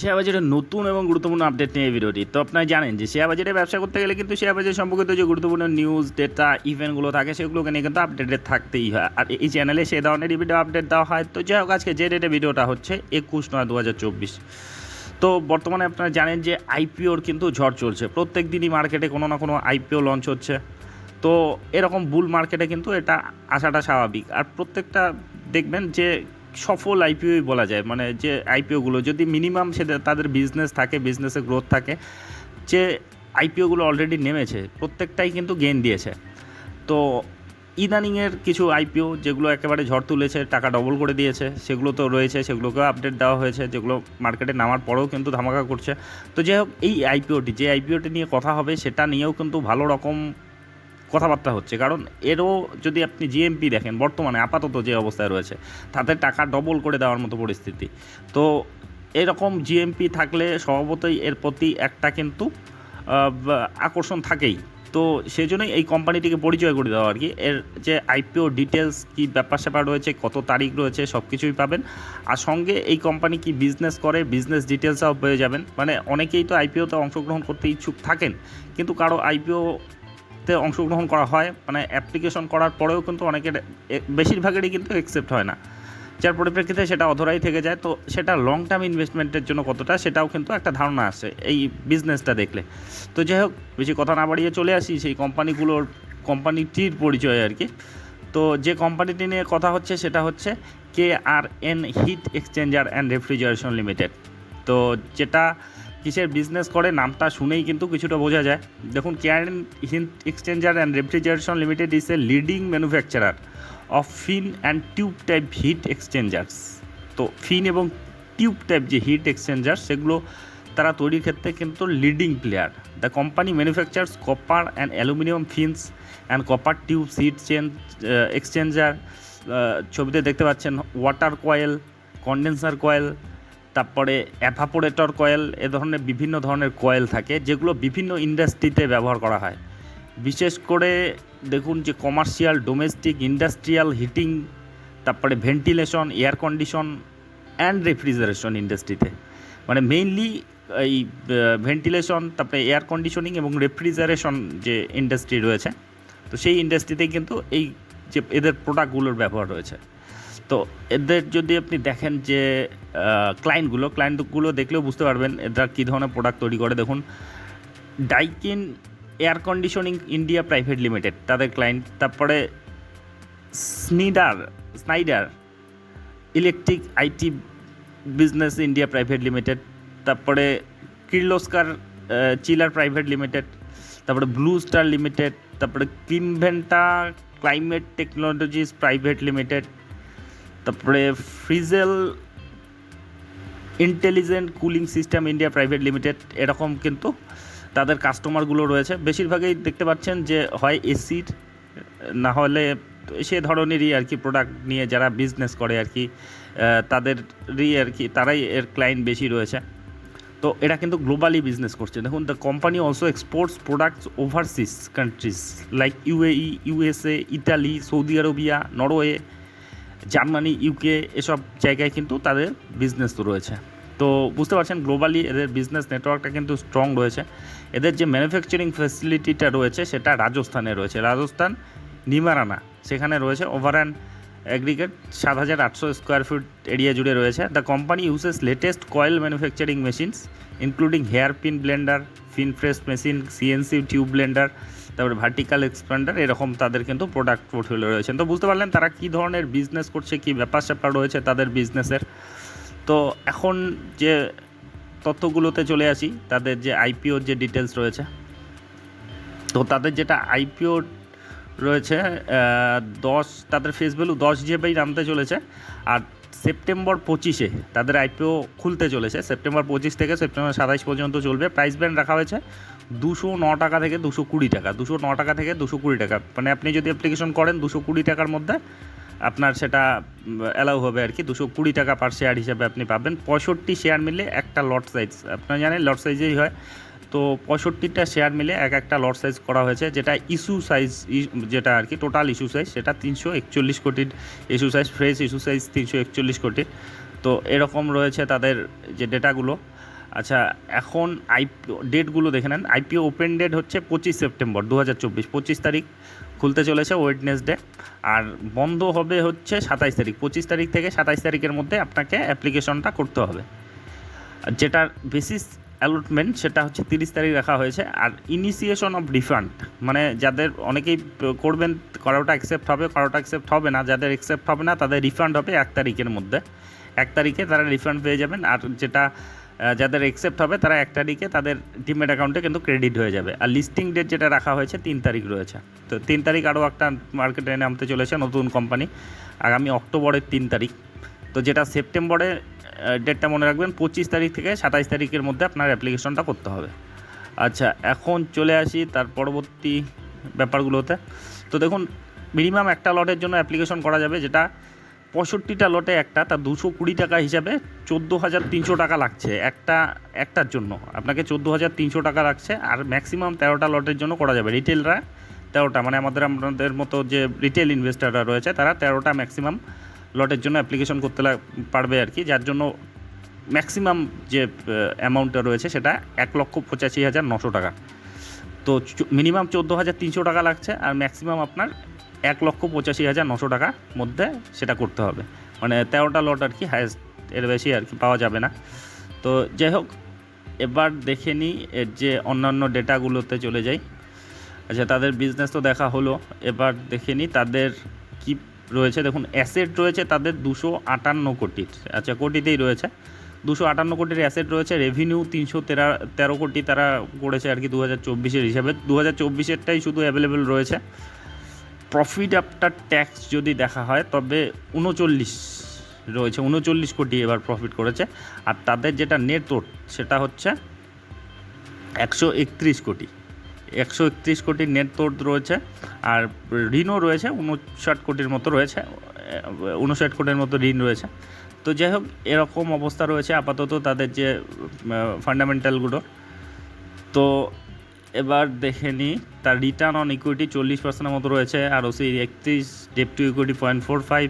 Share বাজারের নতুন এবং গুরুত্বপূর্ণ আপডেট নিয়ে ভিডিওটি। তো আপনারা জানেন যে শেয়ার বাজারে ব্যবসা করতে গেলে কিন্তু শেয়ার বাজার সম্পর্কিত যে গুরুত্বপূর্ণ নিউজ ডেটা ইভেন্টগুলো থাকে, সেগুলোকে নিয়ে কিন্তু আপডেটেড থাকতেই হয়। আর এই চ্যানেলে সেই ধরনের ভিডিও আপডেট দেওয়া হয়। তো যাই হোক, আজকে যে ডেটে ভিডিওটা হচ্ছে, একুশ নয় দু হাজার চব্বিশ। তো বর্তমানে আপনারা জানেন যে আইপিওর কিন্তু ঝড় চলছে। প্রত্যেক দিনই মার্কেটে কোনো না কোনো আইপিও লঞ্চ হচ্ছে। তো এরকম বুল মার্কেটে কিন্তু এটা আসাটা স্বাভাবিক। আর প্রত্যেকটা দেখবেন যে সফল আইপিওই বলা যায়। মানে যে আইপিওগুলো যদি মিনিমাম সেটা তাদের বিজনেস থাকে বিজনেসে গ্রোথ থাকে, যে আইপিওগুলো অলরেডি নেমেছে, প্রত্যেকটাই কিন্তু গেন দিয়েছে। তো ইদানিংয়ের কিছু আইপিও যেগুলো একেবারে ঝড় তুলেছে, টাকা ডবল করে দিয়েছে, সেগুলো তো রয়েছে, সেগুলোকেও আপডেট দেওয়া হয়েছে, যেগুলো মার্কেটে নামার পরেও কিন্তু ধামাকা করছে। তো যাই হোক, এই আইপিওটি যে আইপিওটি নিয়ে কথা হবে, সেটা নিয়েও কিন্তু ভালো রকম কথাবার্তা হচ্ছে। কারণ এরও যদি আপনি জিএমপি দেখেন, বর্তমানে আপাতত যে অবস্থায় রয়েছে, তাতে টাকা ডবল করে দেওয়ার মতো পরিস্থিতি। তো এরকম জিএমপি থাকলে স্বভাবতই এর প্রতি একটা কিন্তু আকর্ষণ থাকেই। তো সেই জন্যই এই কোম্পানিটিকে পরিচয় করে দেওয়া আর কি। এর যে আইপিও ডিটেলস কী ব্যাপার স্যাপার রয়েছে, কত তারিখ রয়েছে সব কিছুই পাবেন। আর সঙ্গে এই কোম্পানি কি বিজনেস করে বিজনেস ডিটেলসও পেয়ে যাবেন। মানে অনেকেই তো আইপিওতে অংশগ্রহণ করতে ইচ্ছুক থাকেন, কিন্তু কারও আইপিও তে অংশগ্রহণ করা হয়। মানে অ্যাপ্লিকেশন করার পরেও কিন্তু অনেকের বেশিরভাগেরই কিন্তু অ্যাকসেপ্ট হয় না। যার পরিপ্রেক্ষিতে সেটা অধরাই থেকে যায়। তো সেটা লং টার্ম ইনভেস্টমেন্টের জন্য কতটা সেটাও কিন্তু একটা ধারণা আছে এই বিজনেসটা দেখলে। তো যাই হোক, বেশি কথা না বাড়িয়ে চলে আসি সেই কোম্পানিগুলোর কোম্পানিটির পরিচয় আর কি। তো যে কোম্পানিটি নিয়ে কথা হচ্ছে সেটা হচ্ছে K R N heat exchanger and refrigeration limited তো যেটা কিসের বিজনেস করে নামটা শুনেই কিন্তু কিছুটা বোঝা যায়। দেখুন care hint exchanger and refrigeration limited is a leading manufacturer of fin and tube type heat exchangers তো ফিন এবং টিউব টাইপ যে হিট এক্সচেঞ্জার সেগুলো তারা তৈরির ক্ষেত্রে কিন্তু leading player the company manufactures copper and aluminium fins and copper tube heat change exchanger ছবিতে দেখতে পাচ্ছেন ওয়াটার কয়েল কন্ডেন্সার কয়েল তারপরে অ্যাভাপোরেটর কয়েল এ ধরনের বিভিন্ন ধরনের কয়েল থাকে, যেগুলো বিভিন্ন ইন্ডাস্ট্রিতে ব্যবহার করা হয়। বিশেষ করে দেখুন যে কমার্শিয়াল ডোমেস্টিক ইন্ডাস্ট্রিয়াল হিটিং তারপরে ventilation air condition and refrigeration ইন্ডাস্ট্রিতে মানে মেইনলি এই ভেন্টিলেশন তারপরে এয়ার কন্ডিশনিং এবং রেফ্রিজারেশন যে ইন্ডাস্ট্রি রয়েছে, তো সেই ইন্ডাস্ট্রিতেই কিন্তু এই যে এদের প্রোডাক্টগুলোর ব্যবহার রয়েছে। তো এদের যদি আপনি দেখেন যে ক্লায়েন্টগুলো ক্লায়েন্টগুলো দেখলেও বুঝতে পারবেন এরা কী ধরনের প্রোডাক্ট তৈরি করে। দেখুন Daikin air conditioning India private limited তাদের ক্লায়েন্ট তারপরে Schneider Schneider electric IT business India private limited তারপরে কির্লোস্কার চিলার প্রাইভেট লিমিটেড তারপরে ব্লু স্টার লিমিটেড তারপরে Climaventa climate technologies private limited তারপরে Frigel intelligent cooling system India private limited এরকম কিন্তু তাদের কাস্টমারগুলো রয়েছে। বেশিরভাগই দেখতে পাচ্ছেন যে হয় এসির না হলে সে ধরনেরই আর কি প্রোডাক্ট নিয়ে যারা বিজনেস করে আর কি তাদেরই আর কি, তারাই এর ক্লায়েন্ট বেশি রয়েছে। তো এরা কিন্তু গ্লোবালি বিজনেস করছে। দেখুন the company also exports products overseas countries like UAE USA Italy Saudi Arabia Norway Germany UK এসব জায়গায় কিন্তু তাদের বিজনেস তো রয়েছে। তো বুঝতে পারছেন গ্লোবালি এদের বিজনেস নেটওয়ার্কটা কিন্তু স্ট্রং রয়েছে। এদের যে ম্যানুফ্যাকচারিং ফ্যাসিলিটিটা রয়েছে, সেটা রাজস্থানে রয়েছে। রাজস্থান নিমারানা, সেখানে রয়েছে ওভার অ্যান্ড অ্যাগ্রিগেট সাত হাজার আটশো স্কোয়ার ফিট এরিয়া জুড়ে রয়েছে। The company uses latest coil manufacturing machines including hair pin blender fin fresh machine CNC tube blender তারপরে ভার্টিক্যাল এক্সপ্যান্ডার এরকম তাদের কিন্তু প্রোডাক্ট পোর্টফোলিও রয়েছে। তো বুঝতে পারলেন তারা কী ধরনের বিজনেস করছে, কী ব্যাপার স্যাপার রয়েছে তাদের বিজনেসের তো এখন যে তথ্যগুলোতে চলে আসি, তাদের যে আইপিওর যে ডিটেলস রয়েছে, তো তাদের যেটা আইপিও রয়েছে দশ, তাদের ফেস ভ্যালু দশ জিবিই নামতে চলেছে আর সেপ্টেম্বর পঁচিশে তাদের আইপিও খুলতে চলেছে। সেপ্টেম্বর পঁচিশ থেকে সেপ্টেম্বর সাতাইশ পর্যন্ত চলবে। প্রাইস ব্যান্ড রাখা হয়েছে দুশো ন টাকা থেকে দুশো কুড়ি টাকা, দুশো ন টাকা থেকে দুশো কুড়ি টাকা। মানে আপনি যদি অ্যাপ্লিকেশন করেন দুশো কুড়ি টাকার মধ্যে আপনার সেটা অ্যালাউ হবে আর কি। দুশো কুড়ি টাকা পার শেয়ার হিসাবে আপনি পাবেন। পঁয়ষট্টি শেয়ার মিলে একটা লট সাইজ আপনারা জানেন লট সাইজেই হয়। তো পঁয়ষট্টিটা শেয়ার মিলে এক একটা লট সাইজ করা হয়েছে, যেটা ইস্যু সাইজ যেটা আর কি টোটাল ইস্যু সাইজ সেটা তিনশো একচল্লিশ কোটির issue size fresh issue size তিনশো একচল্লিশ কোটির তো এরকম রয়েছে তাদের যে ডেটাগুলো। আচ্ছা এখন আইপিও ডেটগুলো দেখে নেন। আইপিও ওপেন ডেট হচ্ছে পঁচিশ সেপ্টেম্বর দু হাজার চব্বিশ, পঁচিশ তারিখ। খুলতে চলেছে ওয়েডনেসডে আর বন্ধ হবে হচ্ছে সাতাইশ তারিখ। পঁচিশ তারিখ থেকে সাতাইশ তারিখের মধ্যে আপনাকে অ্যাপ্লিকেশনটা করতে হবে। যেটার বেসিস অ্যালটমেন্ট সেটা হচ্ছে তিরিশ তারিখ রাখা হয়েছে। আর ইনিশিয়েশন অফ রিফান্ড মানে যাদের অনেকেই করবেন, কারোটা অ্যাকসেপ্ট হবে, কারোটা অ্যাকসেপ্ট হবে না, যাদের অ্যাকসেপ্ট হবে না, তাদের রিফান্ড হবে এক তারিখের মধ্যে। এক তারিখে তারা রিফান্ড পেয়ে যাবেন, আর যেটা যাদের অ্যাকসেপ্ট হবে, তারা এক তারিখে তাদের ডিমেট অ্যাকাউন্টে কিন্তু ক্রেডিট হয়ে যাবে। আর লিস্টিং ডেট যেটা রাখা হয়েছে, তিন তারিখ রয়েছে। তো তিন তারিখ আরও একটা মার্কেটে নামতে চলেছে নতুন কোম্পানি আগামী অক্টোবরের তিন তারিখ। তো যেটা সেপ্টেম্বরে ডেটটা মনে রাখবেন, পঁচিশ তারিখ থেকে সাতাইশ তারিখের মধ্যে আপনার অ্যাপ্লিকেশনটা করতে হবে। আচ্ছা এখন চলে আসি তার পরবর্তী ব্যাপারগুলোতে। তো দেখুন মিনিমাম একটা লটের জন্য অ্যাপ্লিকেশন করা যাবে, যেটা পঁয়ষট্টিটা লটে একটা, তা দুশো কুড়ি টাকা হিসাবে চোদ্দ হাজার তিনশো টাকা লাগছে একটা, একটার জন্য। আপনাকে চোদ্দ হাজার তিনশো টাকা লাগছে, আর ম্যাক্সিমাম তেরোটা লটের জন্য করা যাবে। রিটেলরা তেরোটা মানে আমাদের আমাদের মতো যে রিটেল ইনভেস্টাররা রয়েছে, তারা তেরোটা ম্যাক্সিমাম লটের জন্য অ্যাপ্লিকেশন করতে পারবে আর কি, যার জন্য ম্যাক্সিমাম যে অ্যামাউন্টটা রয়েছে সেটা এক লক্ষ পঁচাশি হাজার নশো টাকা। তো মিনিমাম চোদ্দ হাজার তিনশো টাকা লাগছে আর ম্যাক্সিমাম আপনার এক লক্ষ পঁচাশি হাজার নশো টাকার মধ্যে সেটা করতে হবে। মানে তেরোটা লট আর কি হায়েস্ট এর বেশি আর কি পাওয়া যাবে না। তো যাই হোক, এবার দেখে নিই এর যে অন্যান্য ডেটাগুলোতে চলে যাই। আচ্ছা তাদের বিজনেস তো দেখা হলো। এবার দেখে নিই তাদের রয়েছে, দেখুন অ্যাসেট রয়েছে তাদের দুশো আটান্ন কোটির আচ্ছা কোটিতেই রয়েছে। দুশো আটান্ন কোটির অ্যাসেট রয়েছে রেভিনিউ তিনশো তেরা, তেরো কোটি তারা করেছে আর কি দু হাজার চব্বিশের হিসাবে। দু হাজার চব্বিশেরটাই শুধু অ্যাভেলেবেল রয়েছে। প্রফিট আফটার ট্যাক্স যদি দেখা হয়, তবে উনচল্লিশ রয়েছে, উনচল্লিশ কোটি এবার প্রফিট করেছে। আর তাদের যেটা নেটওয়ার্ক সেটা হচ্ছে একশো একত্রিশ কোটি। একশো একত্রিশ কোটির নেট তোড় রয়েছে, আর ঋণও রয়েছে, উনষাট কোটির মতো রয়েছে উনষাট কোটির মতো ঋণ রয়েছে। তো যাই হোক, এরকম অবস্থা রয়েছে আপাতত তাদের যে ফান্ডামেন্টালগুলো তো এবার দেখে নিই, তার রিটার্ন অন ইকুইটি চল্লিশ পার্সেন্টের মতো রয়েছে, আর ওসি একত্রিশ debt to equity point four five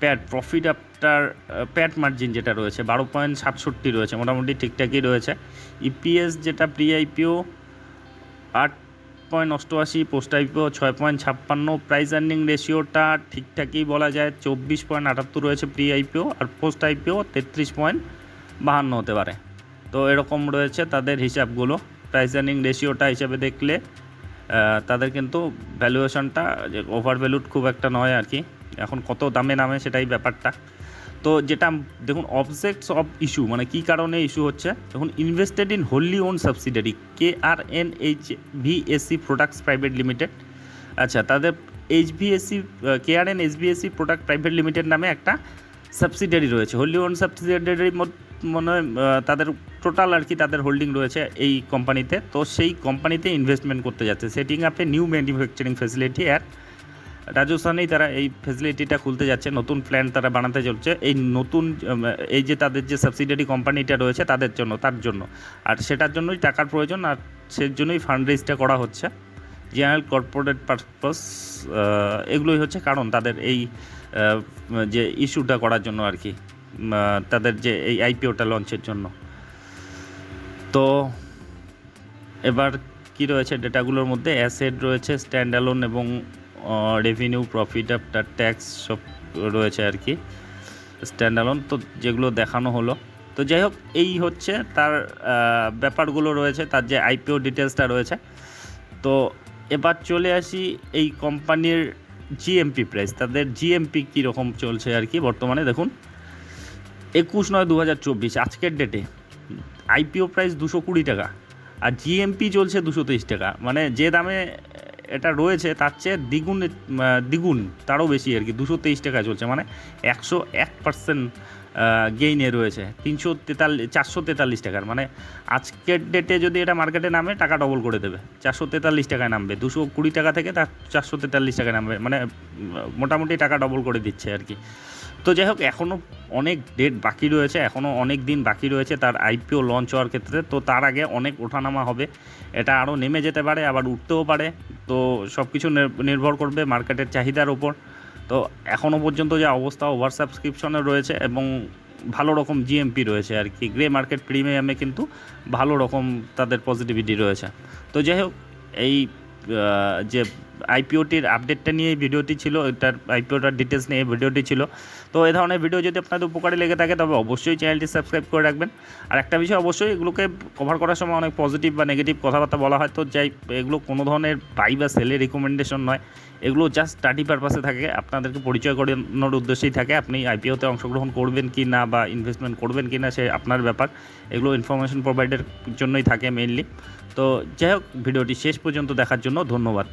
PAT profit after PAT margin যেটা রয়েছে, বারো পয়েন্ট সাতষট্টি রয়েছে, মোটামুটি ঠিকঠাকই রয়েছে। ইপিএস যেটা প্রি আইপিও আট পয়েন্ট অষ্টআশি পোস্ট আইপিও ছয় পয়েন্ট ছাপ্পান্ন। প্রাইস আর্নিং রেশিওটা ঠিকঠাকই বলা যায়, চব্বিশ পয়েন্ট আটাত্তর রয়েছে প্রি আইপিও আর পোস্ট আইপিও তেত্রিশ পয়েন্ট বাহান্ন হতে পারে। তো এরকম রয়েছে তাদের হিসাবগুলো। প্রাইস আর্নিং রেশিওটা হিসাবে দেখলে তাদের কিন্তু ভ্যালুয়েশনটা ওভার ভ্যালুড খুব একটা নয় আর কি। এখন কত দামে নামে সেটাই ব্যাপারটা। তো যেটা দেখুন অবজেক্টস অফ ইস্যু মানে কী কারণে ইস্যু হচ্ছে? দেখুন invested in wholly own subsidiary K R N H VSC products private limited আচ্ছা তাদের H VSC K R N H VSC product private limited নামে একটা সাবসিডারি রয়েছে। হোললি ওন সাবসিডারি মনে হয় তাদের টোটাল আর কি তাদের হোল্ডিং রয়েছে এই কোম্পানিতে তো। সেই কোম্পানিতে ইনভেস্টমেন্ট করতে যাচ্ছে। সেটিং আপে নিউ ম্যানুফ্যাকচারিং ফেসিলিটি অ্যাট রাজস্থানেই তারা এই ফেসিলিটিটা খুলতে যাচ্ছে, নতুন প্ল্যান তারা বানাতে চলছে। এই নতুন, এই যে তাদের যে সাবসিডারি কোম্পানিটা রয়েছে, তাদের জন্য, তার জন্য। আর সেটার জন্যই টাকার প্রয়োজন, আর সেই জন্যই ফান্ড রেজটা করা হচ্ছে। জেনারেল কর্পোরেট পারপাস এগুলোই হচ্ছে কারণ তাদের এই যে ইস্যুটা করার জন্য আর কি তাদের যে এই আইপিওটা লঞ্চের জন্য। তো এবার কি রয়েছে? ডেটাগুলোর মধ্যে অ্যাসেট রয়েছে স্ট্যান্ডালোন এবং রেভিনিউ প্রফিট আফটার ট্যাক্স সব রয়েছে আর কি স্ট্যান্ডালোন তো যেগুলো দেখানো হলো। তো যাই হোক, এই হচ্ছে তার ব্যাপারগুলো রয়েছে, তার যে আইপিও ডিটেলসটা রয়েছে। তো এবার চলে আসি এই কোম্পানির জিএমপি প্রাইস তাদের জিএমপি কীরকম চলছে আর কি বর্তমানে, দেখুন। একুশ নয় দু হাজার চব্বিশ, আজকের ডেটে আইপিও প্রাইস দুশো কুড়ি টাকা, আর জিএমপি চলছে দুশো তেইশ টাকা। মানে যে দামে এটা রয়েছে, তার চেয়ে দ্বিগুণের দ্বিগুণ, তারও বেশি আর কি, দুশো তেইশ টাকা চলছে মানে একশো এক পার্সেন্ট গেইনে রয়েছে। তিনশো তেতাল্লিশ চারশো তেতাল্লিশ টাকার। মানে আজকের ডেটে যদি এটা মার্কেটে নামে, টাকা ডবল করে দেবে। চারশো তেতাল্লিশ টাকায় নামবে। দুশো কুড়ি টাকা থেকে তার চারশো তেতাল্লিশ টাকায় নামবে। মানে মোটামুটি টাকা ডবল করে দিচ্ছে আর কি। তো যাই হোক এখনও অনেক ডেট বাকি রয়েছে। এখনও অনেক দিন বাকি রয়েছে তার আইপিও লঞ্চ হওয়ার ক্ষেত্রে। তো তার আগে অনেক ওঠানামা হবে। এটা আরও নেমে যেতে পারে, আবার উঠতেও পারে। তো সব কিছু নির্ভর করবে মার্কেটের চাহিদার ওপর তো এখনও পর্যন্ত যা অবস্থা ওভার সাবস্ক্রিপশনে রয়েছে এবং ভালো রকম জিএমপি রয়েছে আর কি। গ্রে মার্কেট প্রিমিয়ামে কিন্তু ভালো রকম তাদের পজিটিভিটি রয়েছে। তো যাই হোক, এই যে আইপিওটির আপডেটটা নিয়ে ভিডিওটি ছিল, এটার আইপিওটার ডিটেলস নিয়ে ভিডিওটি ছিল। তো এই ধরনের ভিডিও যদি আপনাদের উপকারে লেগে থাকে, তবে অবশ্যই চ্যানেলটি সাবস্ক্রাইব করে রাখবেন। আর একটা বিষয় অবশ্যই, এগুলোকে কভার করার সময় অনেক পজিটিভ বা নেগেটিভ কথাবার্তা বলা হয়। তো যাই, এগুলো কোনো ধরনের বাই বা সেলের রিকমেন্ডেশন নয়। এগুলো জাস্ট স্টাডি পারপাসে থাকে, আপনাদেরকে পরিচয় করানোর উদ্দেশ্যেই থাকে। আপনি আইপিওতে অংশগ্রহণ করবেন কি না বা ইনভেস্টমেন্ট করবেন কি না, সে আপনার ব্যাপার। এগুলো ইনফরমেশন প্রোভাইডের জন্যই থাকে মেইনলি তো যাই হোক ভিডিওটি শেষ পর্যন্ত দেখার জন্য ধন্যবাদ।